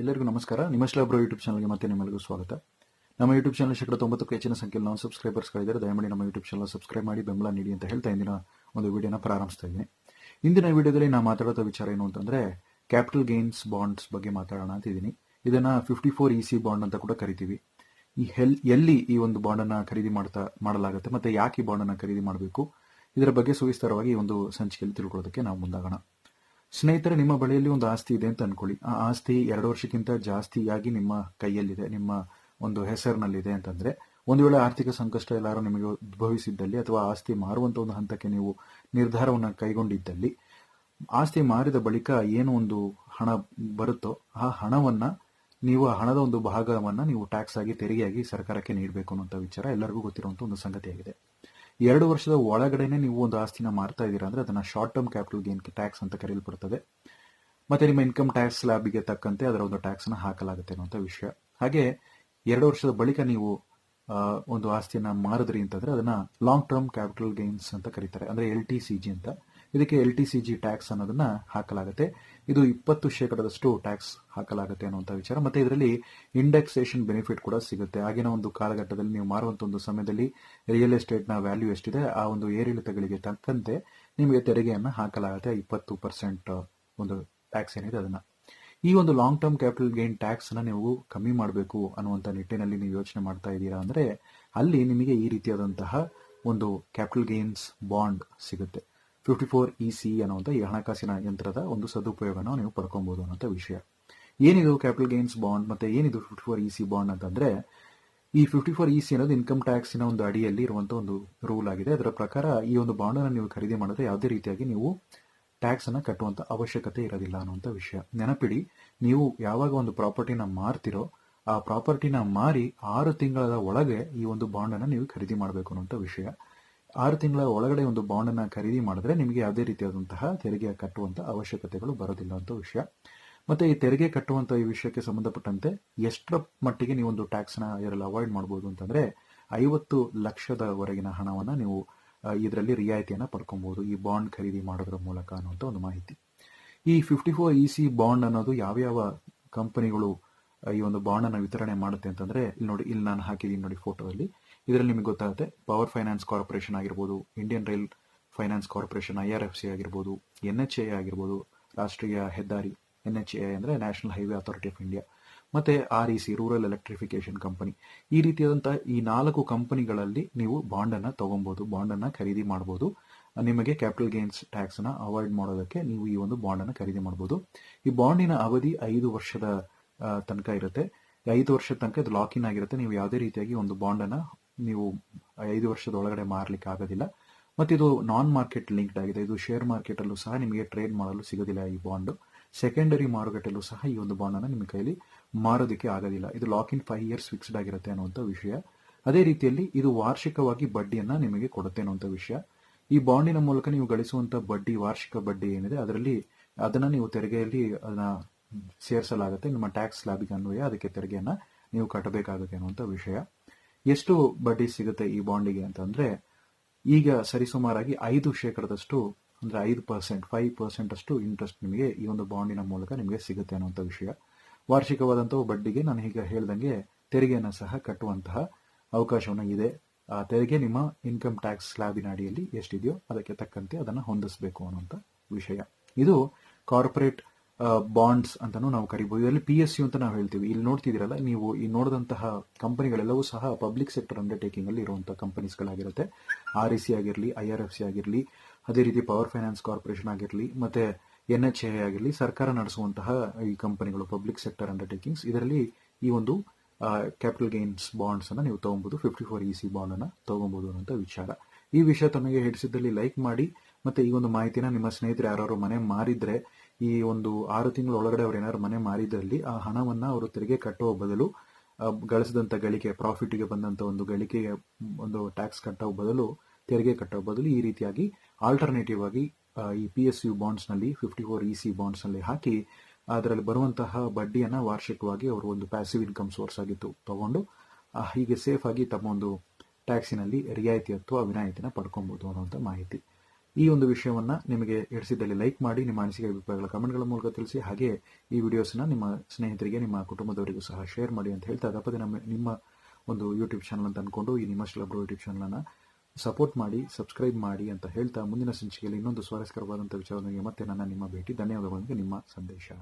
ಎಲ್ಲರಿಗೂ ನಮಸ್ಕಾರ. ನಿಮ್ಮ ಬ್ರೋ ಯೂಟ್ಯೂಬ್ ಚಾನಲ್ಗೆ ಮತ್ತೆ ನಿಮ್ಮೆಲ್ಲರಿಗೂ ಸ್ವಾಗತ. ನಮ್ಮ ಯೂಟ್ಯೂಬ್ ಚಾನಲ್ ಶೇಕಡ ತೊಂಬತ್ತಕ್ಕೂ ಹೆಚ್ಚಿನ ಸಂಖ್ಯೆಯಲ್ಲಿ ನಾವು ಸಬ್ಸ್ಕ್ರೈಬರ್ಸ್ಗಳಿದ್ದಾರೆ ದಯಮಾಡಿ ನಮ್ಮ ಯೂಟ್ಯೂಬ್ ಚಾನಲ್ ಸಬ್ಸ್ಕ್ರೈಬ್ ಮಾಡಿ, ಬೆಂಬಲ ನೀಡಿ ಅಂತ ಹೇಳ್ತಾ ಇಂದಿನ ಒಂದು ವಿಡಿಯೋನ ಪ್ರಾರಂಭಿಸ್ತಾ ಇದ್ದೀನಿ. ಇಂದಿನ ವಿಡಿಯೋದಲ್ಲಿ ನಾನು ಮಾತಾಡೋ ವಿಚಾರ ಏನು ಅಂತಂದ್ರೆ ಕ್ಯಾಪಿಟಲ್ ಗೇನ್ಸ್ ಬಾಂಡ್ಸ್ ಬಗ್ಗೆ ಮಾತಾಡೋಣ ಅಂತ ಇದ್ದೀನಿ. ಇದನ್ನ fifty four E C bond ಅಂತ ಕೂಡ ಕರಿತೀವಿ. ಈ ಹೆಲ್, ಎಲ್ಲಿ ಈ ಒಂದು ಬಾಂಡನ್ನು ಖರೀದಿ ಮಾಡ್ತಾ, ಮಾಡಲಾಗುತ್ತೆ, ಮತ್ತೆ ಯಾಕೆ ಈ ಬಾಂಡನ್ನು ಖರೀದಿ ಮಾಡಬೇಕು, ಇದರ ಬಗ್ಗೆ ಸುವಿಸ್ತಾರವಾಗಿ ಈ ಒಂದು ಸಂಚಿಕೆಯಲ್ಲಿ ತಿಳ್ಕೊಳ್ಳೋದಕ್ಕೆ ನಾವು ಮುಂದಾಗೋಣ. ಸ್ನೇಹಿತರೆ, ನಿಮ್ಮ ಬಳಿಯಲ್ಲಿ ಒಂದು ಆಸ್ತಿ ಇದೆ ಅಂತ ಅನ್ಕೊಳ್ಳಿ. ಆ ಆಸ್ತಿ ಎರಡು ವರ್ಷಕ್ಕಿಂತ ಜಾಸ್ತಿಯಾಗಿ ನಿಮ್ಮ ಕೈಯಲ್ಲಿದೆ, ನಿಮ್ಮ ಒಂದು ಹೆಸರಿನಲ್ಲಿದೆ ಅಂತಂದ್ರೆ, ಒಂದು ವೇಳೆ ಆರ್ಥಿಕ ಸಂಕಷ್ಟ ಎಲ್ಲಾರು ನಿಮಗೆ ಉದ್ಭವಿಸಿದ್ದಲ್ಲಿ ಅಥವಾ ಆಸ್ತಿ ಮಾರುವಂತ ಒಂದು ಹಂತಕ್ಕೆ ನೀವು ನಿರ್ಧಾರವನ್ನು ಕೈಗೊಂಡಿದ್ದಲ್ಲಿ, ಆಸ್ತಿ ಮಾರಿದ ಬಳಿಕ ಏನು ಒಂದು ಹಣ ಬರುತ್ತೋ ಆ ಹಣವನ್ನ ನೀವು, ಆ ಹಣದ ಒಂದು ಭಾಗವನ್ನ ನೀವು ಟ್ಯಾಕ್ಸ್ ಆಗಿ ತೆರಿಗೆಯಾಗಿ ಸರ್ಕಾರಕ್ಕೆ ನೀಡಬೇಕು ಅನ್ನುವಂಥ ವಿಚಾರ ಎಲ್ಲರಿಗೂ ಗೊತ್ತಿರುವಂತಹ ಒಂದು ಸಂಗತಿಯಾಗಿದೆ. ಎರಡು ವರ್ಷದ ಒಳಗಡೆನೆ ನೀವು ಒಂದು ಆಸ್ತಿನ ಮಾರ್ತಾ ಇದ್ದೀರಾ ಅಂದ್ರೆ ಅದನ್ನ short term capital gain tax ಅಂತ ಕರೆಯಲ್ಪಡ್ತದೆ ಮತ್ತೆ ನಿಮ್ಮ ಇನ್ಕಮ್ ಟ್ಯಾಕ್ಸ್ ಸ್ಲ್ಯಾಬಿಗೆ ತಕ್ಕಂತೆ ಅದರ ಒಂದು ಟ್ಯಾಕ್ಸ್ ಅನ್ನ ಹಾಕಲಾಗುತ್ತೆ ಅನ್ನುವಂಥ ವಿಷಯ. ಹಾಗೆ ಎರಡು ವರ್ಷದ ಬಳಿಕ ನೀವು ಒಂದು ಆಸ್ತಿಯನ್ನ ಮಾರಿದ್ರಿ ಅಂತಂದ್ರೆ ಅದನ್ನ ಲಾಂಗ್ ಟರ್ಮ್ ಕ್ಯಾಪಿಟಲ್ ಗೇನ್ಸ್ ಅಂತ ಕರೀತಾರೆ. ಅಂದ್ರೆ ಎಲ್ ಟಿ ಸಿ ಜಿ ಅಂತ. ಇದಕ್ಕೆ L T C G tax ಅನ್ನೋದನ್ನ ಹಾಕಲಾಗುತ್ತೆ. ಇದು ಇಪ್ಪತ್ತು ಶೇಕಡದಷ್ಟು ಟ್ಯಾಕ್ಸ್ ಹಾಕಲಾಗುತ್ತೆ ಅನ್ನುವಂಥ ವಿಚಾರ. ಮತ್ತೆ ಇದರಲ್ಲಿ ಇಂಡೆಕ್ಸೇಷನ್ ಬೆನಿಫಿಟ್ ಕೂಡ ಸಿಗುತ್ತೆ. ಆಗಿನ ಒಂದು ಕಾಲಘಟ್ಟದಲ್ಲಿ ನೀವು ಮಾರುವಂತ ಒಂದು ಸಮಯದಲ್ಲಿ ರಿಯಲ್ ಎಸ್ಟೇಟ್ನ ವ್ಯಾಲ್ಯೂ ಎಷ್ಟಿದೆ, ಆ ಒಂದು ಏರಿಳಿತಗಳಿಗೆ ತಕ್ಕಂತೆ ನಿಮಗೆ ತೆರಿಗೆಯನ್ನು ಹಾಕಲಾಗುತ್ತೆ. ಇಪ್ಪತ್ತು ಪರ್ಸೆಂಟ್ ಒಂದು ಟ್ಯಾಕ್ಸ್ ಏನಿದೆ ಅದನ್ನ. ಈ ಒಂದು long term capital gain tax ಅನ್ನ ನೀವು ಕಮ್ಮಿ ಮಾಡಬೇಕು ಅನ್ನುವಂಥ ನಿಟ್ಟಿನಲ್ಲಿ ನೀವು ಯೋಚನೆ ಮಾಡ್ತಾ ಇದ್ದೀರಾ ಅಂದ್ರೆ ಅಲ್ಲಿ ನಿಮಗೆ ಈ ರೀತಿಯಾದಂತಹ ಒಂದು ಕ್ಯಾಪಿಟಲ್ ಗೇನ್ಸ್ ಬಾಂಡ್ ಸಿಗುತ್ತೆ. ಫಿಫ್ಟಿ ಫೋರ್ ಇ ಸಿ ಅನ್ನುವಂಥ ಈ ಹಣಕಾಸಿನ ಯಂತ್ರದ ಒಂದು ಸದುಪಯೋಗನ ನೀವು ಪಡ್ಕೊಬಹುದು ಅನ್ನೋಂಥ ವಿಷಯ. ಏನಿದು ಕ್ಯಾಪಿಟಲ್ ಗೇನ್ಸ್ ಬಾಂಡ್ ಮತ್ತೆ ಏನಿದು fifty four E C bond ಅಂತಂದ್ರೆ, ಈ ಫಿಫ್ಟಿ ಫೋರ್ ಇ ಸಿ ಅನ್ನೋದು ಇನ್ಕಮ್ ಟ್ಯಾಕ್ಸಿನ ಒಂದು ಅಡಿಯಲ್ಲಿ ಇರುವಂತಹ ಒಂದು ರೂಲ್ ಆಗಿದೆ. ಅದರ ಪ್ರಕಾರ ಈ ಒಂದು ಬಾಂಡ್ ಅನ್ನು ನೀವು ಖರೀದಿ ಮಾಡಿದ್ರೆ ಯಾವುದೇ ರೀತಿಯಾಗಿ ನೀವು ಟ್ಯಾಕ್ಸ್ ಅನ್ನ ಕಟ್ಟುವಂತ ಅವಶ್ಯಕತೆ ಇರೋದಿಲ್ಲ ಅನ್ನುವಂಥ ವಿಷಯ. ನೆನಪಿಡಿ, ನೀವು ಯಾವಾಗ ಒಂದು ಪ್ರಾಪರ್ಟಿನ ಮಾರ್ತಿರೋ, ಆ ಪ್ರಾಪರ್ಟಿನ ಮಾರಿ ಆರು ತಿಂಗಳ ಒಳಗೆ ಈ ಒಂದು ಬಾಂಡ್ ಅನ್ನ ನೀವು ಖರೀದಿ ಮಾಡಬೇಕು ಅನ್ನುವಂಥ ವಿಷಯ. ಆರು ತಿಂಗಳ ಒಳಗಡೆ ಒಂದು ಬಾಂಡ್ ಅನ್ನ ಖರೀದಿ ಮಾಡಿದ್ರೆ ನಿಮಗೆ ಯಾವುದೇ ರೀತಿಯಾದಂತಹ ತೆರಿಗೆ ಕಟ್ಟುವಂತ ಅವಶ್ಯಕತೆಗಳು ಬರೋದಿಲ್ಲ ಅಂತ ವಿಷಯ. ಮತ್ತೆ ಈ ತೆರಿಗೆ ಕಟ್ಟುವಂತ ಈ ವಿಷಯಕ್ಕೆ ಸಂಬಂಧಪಟ್ಟಂತೆ ಎಷ್ಟರ ಮಟ್ಟಿಗೆ ನೀವು ಒಂದು ಟ್ಯಾಕ್ಸ್ನ ಇದರಲ್ಲಿ ಅವಾಯ್ಡ್ ಮಾಡಬಹುದು ಅಂತಂದ್ರೆ ಐವತ್ತು ಲಕ್ಷದವರೆಗಿನ ಹಣವನ್ನ ನೀವು ಇದರಲ್ಲಿ ರಿಯಾಯಿತಿಯನ್ನ ಪಡ್ಕೊಬಹುದು ಈ ಬಾಂಡ್ ಖರೀದಿ ಮಾಡೋದ್ರ ಮೂಲಕ ಅನ್ನುವಂಥ ಒಂದು ಮಾಹಿತಿ. ಈ fifty four E C bond ಅನ್ನೋದು ಯಾವ್ಯಾವ ಕಂಪನಿಗಳು ಈ ಒಂದು ಬಾಂಡ್ ಅನ್ನ ವಿತರಣೆ ಮಾಡುತ್ತೆ ಅಂತಂದ್ರೆ, ಇಲ್ಲಿ ನೋಡಿ, ಇಲ್ಲಿ ನಾನು ಹಾಕಿದ್ದೀನಿ ನೋಡಿ ಫೋಟೋದಲ್ಲಿ ಇದರಲ್ಲಿ ನಿಮಗೆ ಗೊತ್ತಾಗುತ್ತೆ ಪವರ್ ಫೈನಾನ್ಸ್ ಕಾರ್ಪೊರೇಷನ್ ಆಗಿರ್ಬೋದು Indian rail finance corporation I R F C ಆಗಿರ್ಬೋದು ಎನ್ ಎಚ್ ಎ ಆಗಿರ್ಬೋದು, ರಾಷ್ಟ್ರೀಯ ಹೆದ್ದಾರಿ ಎನ್ ಎಚ್ ಎ ಅಂದರೆ national highway authority of India ಮತ್ತೆ R E C rural electrification company ಈ ರೀತಿಯಾದಂತಹ ಈ ನಾಲ್ಕು ಕಂಪನಿಗಳಲ್ಲಿ ನೀವು ಬಾಂಡನ್ನು ತೊಗೊಬೋದು ಬಾಂಡನ್ನು ಖರೀದಿ ಮಾಡಬಹುದು ನಿಮಗೆ ಕ್ಯಾಪಿಟಲ್ ಗೇನ್ಸ್ ಟ್ಯಾಕ್ಸ್ ಅನ್ನ ಅವಾಯ್ಡ್ ಮಾಡೋದಕ್ಕೆ ನೀವು ಈ ಒಂದು ಬಾಂಡನ್ನು ಖರೀದಿ ಮಾಡಬಹುದು ಈ ಬಾಂಡಿನ ಅವಧಿ ಐದು ವರ್ಷದ ತನಕ ಇರುತ್ತೆ. ಐದು ವರ್ಷದ ತನಕ ಇದು ಲಾಕ್ ಇನ್ ಆಗಿರುತ್ತೆ. ನೀವು ಯಾವುದೇ ರೀತಿಯಾಗಿ ಒಂದು ಬಾಂಡನ್ನು ನೀವು ಐದು ವರ್ಷದ ಒಳಗಡೆ ಮಾರ್ಲಿಕ್ಕೆ ಆಗೋದಿಲ್ಲ. ಮತ್ತು ಇದು ನಾನ್ ಮಾರ್ಕೆಟ್ ಲಿಂಕ್ಡ್ ಆಗಿದೆ. ಇದು ಶೇರ್ ಮಾರ್ಕೆಟಲ್ಲೂ ಸಹ ನಿಮಗೆ ಟ್ರೇಡ್ ಮಾಡಲು ಸಿಗೋದಿಲ್ಲ ಈ ಬಾಂಡು ಸೆಕೆಂಡರಿ ಮಾರುಕಟ್ಟೆಯಲ್ಲೂ ಸಹ ಈ ಒಂದು ಬಾಂಡನ್ನು ನಿಮ್ಮ ಕೈಯಲ್ಲಿ ಮಾರೋದಕ್ಕೆ ಆಗೋದಿಲ್ಲ. ಇದು lock in five years fixed ಆಗಿರುತ್ತೆ ಅನ್ನುವಂಥ ವಿಷಯ. ಅದೇ ರೀತಿಯಲ್ಲಿ ಇದು ವಾರ್ಷಿಕವಾಗಿ ಬಡ್ಡಿಯನ್ನು ನಿಮಗೆ ಕೊಡುತ್ತೆ ಅನ್ನುವಂಥ ವಿಷಯ. ಈ ಬಾಂಡಿನ ಮೂಲಕ ನೀವು ಗಳಿಸುವಂಥ ಬಡ್ಡಿ, ವಾರ್ಷಿಕ ಬಡ್ಡಿ ಏನಿದೆ, ಅದರಲ್ಲಿ ಅದನ್ನು ನೀವು ತೆರಿಗೆಯಲ್ಲಿ ಅದನ್ನು ಸೇರಿಸಲಾಗುತ್ತೆ. ನಿಮ್ಮ ಟ್ಯಾಕ್ಸ್ ಲಾಭಿಗೆ ಅನ್ವಯ, ಅದಕ್ಕೆ ತೆರಿಗೆಯನ್ನು ನೀವು ಕಟ್ಟಬೇಕಾಗುತ್ತೆ ಅನ್ನುವಂಥ ವಿಷಯ. ಎಷ್ಟು ಬಡ್ಡಿ ಸಿಗುತ್ತೆ ಈ ಬಾಂಡಿಗೆ ಅಂತಂದ್ರೆ, ಈಗ ಸರಿಸುಮಾರಾಗಿ ಐದು ಶೇಕಡದಷ್ಟು, ಅಂದ್ರೆ ಐದು ಪರ್ಸೆಂಟ್, ಫೈವ್ ಪರ್ಸೆಂಟ್ ಅಷ್ಟು ಇಂಟ್ರೆಸ್ಟ್ ನಿಮಗೆ ಈ ಒಂದು ಬಾಂಡಿನ ಮೂಲಕ ನಿಮಗೆ ಸಿಗುತ್ತೆ ಅನ್ನುವಂಥ ವಿಷಯ. ವಾರ್ಷಿಕವಾದಂತಹ ಬಡ್ಡಿಗೆ ನಾನು ಈಗ ಹೇಳ್ದಂಗೆ ತೆರಿಗೆಯನ್ನು ಸಹ ಕಟ್ಟುವಂತಹ ಅವಕಾಶವನ್ನು ಇದೆ. ಆ ತೆರಿಗೆ ನಿಮ್ಮ ಇನ್ಕಮ್ ಟ್ಯಾಕ್ಸ್ ಸ್ಲ್ಯಾಬಿನ ಅಡಿಯಲ್ಲಿ ಎಷ್ಟಿದೆಯೋ ಅದಕ್ಕೆ ತಕ್ಕಂತೆ ಅದನ್ನು ಹೊಂದಿಸಬೇಕು ಅನ್ನುವಂಥ ವಿಷಯ. ಇದು ಕಾರ್ಪೊರೇಟ್ ಬಾಂಡ್ಸ್ ಅಂತಾನು ನಾವು ಕರಿಬಹುದು ಇದರಲ್ಲಿ ಪಿ ಎಸ್ ಯು ಅಂತ ನಾವು ಹೇಳ್ತೀವಿ. ಇಲ್ಲಿ ನೋಡ್ತಿದ್ದೀರಲ್ಲ, ನೀವು ಈ ನೋಡಿದಂತಹ ಕಂಪನಿಗಳೆಲ್ಲವೂ ಸಹ ಪಬ್ಲಿಕ್ ಸೆಕ್ಟರ್ ಅಂಡರ್ಟೇಕಿಂಗ್ ಅಲ್ಲಿ ಇರುವಂತಹ ಕಂಪನೀಸ್ಗಳಾಗಿರುತ್ತೆ ಆರ್ ಇ ಸಿ ಆಗಿರಲಿ ಐ ಆರ್ ಎಫ್ ಸಿ ಆಗಿರಲಿ, ಅದೇ ರೀತಿ ಪವರ್ ಫೈನಾನ್ಸ್ ಕಾರ್ಪೊರೇಷನ್ ಆಗಿರಲಿ, ಮತ್ತೆ ಎನ್ ಎಚ್ ಎ ಆಗಿರಲಿ, ಸರ್ಕಾರ ನಡೆಸುವಂತಹ ಈ ಕಂಪನಿಗಳು ಪಬ್ಲಿಕ್ ಸೆಕ್ಟರ್ ಅಂಡರ್ಟೇಕಿಂಗ್ಸ್ ಇದರಲ್ಲಿ ಈ ಒಂದು ಕ್ಯಾಪಿಟಲ್ ಗೇನ್ಸ್ ಬಾಂಡ್ಸ್ ಅನ್ನ ನೀವು ತಗೊಬಹುದು fifty four E C bond ಅನ್ನ ತಗೊಬಹುದು ಅನ್ನೋ ವಿಚಾರ. ಈ ವಿಷಯ ತಮಗೆ ಹಿಡಿಸಿದ್ದಲ್ಲಿ ಲೈಕ್ ಮಾಡಿ, ಮತ್ತೆ ಈ ಒಂದು ಮಾಹಿತಿನ ನಿಮ್ಮ ಸ್ನೇಹಿತರು ಯಾರು ಮನೆ ಮಾರಿದ್ರೆ ಈ ಒಂದು ಆರು ತಿಂಗಳ ಒಳಗಡೆ ಅವ್ರು ಏನಾದ್ರು ಮನೆ ಮಾರಿದ್ರಲ್ಲಿ ಆ ಹಣವನ್ನ ಅವರು ತೆರಿಗೆ ಕಟ್ಟುವ ಬದಲು ಗಳಿಸಿದಂಥ ಗಳಿಕೆ ಪ್ರಾಫಿಟ್ಗೆ ಬಂದಂತ ಒಂದು ಗಳಿಕೆಗೆ ಒಂದು ಟ್ಯಾಕ್ಸ್ ಕಟ್ಟೋ ಬದಲು, ತೆರಿಗೆ ಕಟ್ಟೋ ಬದಲು ಈ ರೀತಿಯಾಗಿ ಆಲ್ಟರ್ನೇಟಿವ್ ಆಗಿ ಈ ಪಿ ಎಸ್ ಯು ಬಾಂಡ್ಸ್ನಲ್ಲಿ ಫಿಫ್ಟಿ ಫೋರ್ ಇ ಸಿ ಬಾಂಡ್ಸ್ನಲ್ಲಿ ಹಾಕಿ, ಅದರಲ್ಲಿ ಬರುವಂತಹ ಬಡ್ಡಿಯನ್ನ ವಾರ್ಷಿಕವಾಗಿ ಅವರು ಒಂದು ಪ್ಯಾಸಿವ್ ಇನ್ಕಮ್ ಸೋರ್ಸ್ ಆಗಿತ್ತು ತಗೊಂಡು ಹೀಗೆ ಸೇಫ್ ಆಗಿ ತಮ್ಮ ಒಂದು ಟ್ಯಾಕ್ಸಿನಲ್ಲಿ ರಿಯಾಯಿತಿ ಅಥವಾ ವಿನಾಯಿತಿನ ಪಡ್ಕೊಬಹುದು ಅನ್ನುವಂಥ ಮಾಹಿತಿ. ಈ ಒಂದು ವಿಷಯವನ್ನು ನಿಮಗೆ ಹಿಡಿಸಿದ್ದಲ್ಲಿ ಲೈಕ್ ಮಾಡಿ, ನಿಮ್ಮ ಅನಿಸಿಕೆ, ಅಭಿಪ್ರಾಯಗಳ ಕಮೆಂಟ್ಗಳ ಮೂಲಕ ತಿಳಿಸಿ, ಹಾಗೆ ಈ ವಿಡಿಯೋಸ್ನ ನಿಮ್ಮ ಸ್ನೇಹಿತರಿಗೆ, ನಿಮ್ಮ ಕುಟುಂಬದವರಿಗೂ ಸಹ ಶೇರ್ ಮಾಡಿ ಅಂತ ಹೇಳ್ತಾ ತಪ್ಪದೆ ನಮ್ಮ, ನಿಮ್ಮ ಒಂದು ಯೂಟ್ಯೂಬ್ ಚಾನಲ್ ಅಂತ ಅಂದ್ಕೊಂಡು ಈ ನಿಮ್ಮ ಬ್ರೋ ಯೂಟ್ಯೂಬ್ ಚಾನಲನ್ನು ಸಪೋರ್ಟ್ ಮಾಡಿ ಸಬ್ಸ್ಕ್ರೈಬ್ ಮಾಡಿ ಅಂತ ಹೇಳ್ತಾ ಮುಂದಿನ ಸಂಚಿಕೆಯಲ್ಲಿ ಇನ್ನೊಂದು ಸ್ವಾರಸ್ಯಕರವಾದಂಥ ವಿಚಾರದೊಂದಿಗೆ ಮತ್ತೆ ನನ್ನ ನಿಮ್ಮ ಭೇಟಿ. ಧನ್ಯವಾದಗಳೊಂದಿಗೆ ನಿಮ್ಮ ಸಂದೇಶ.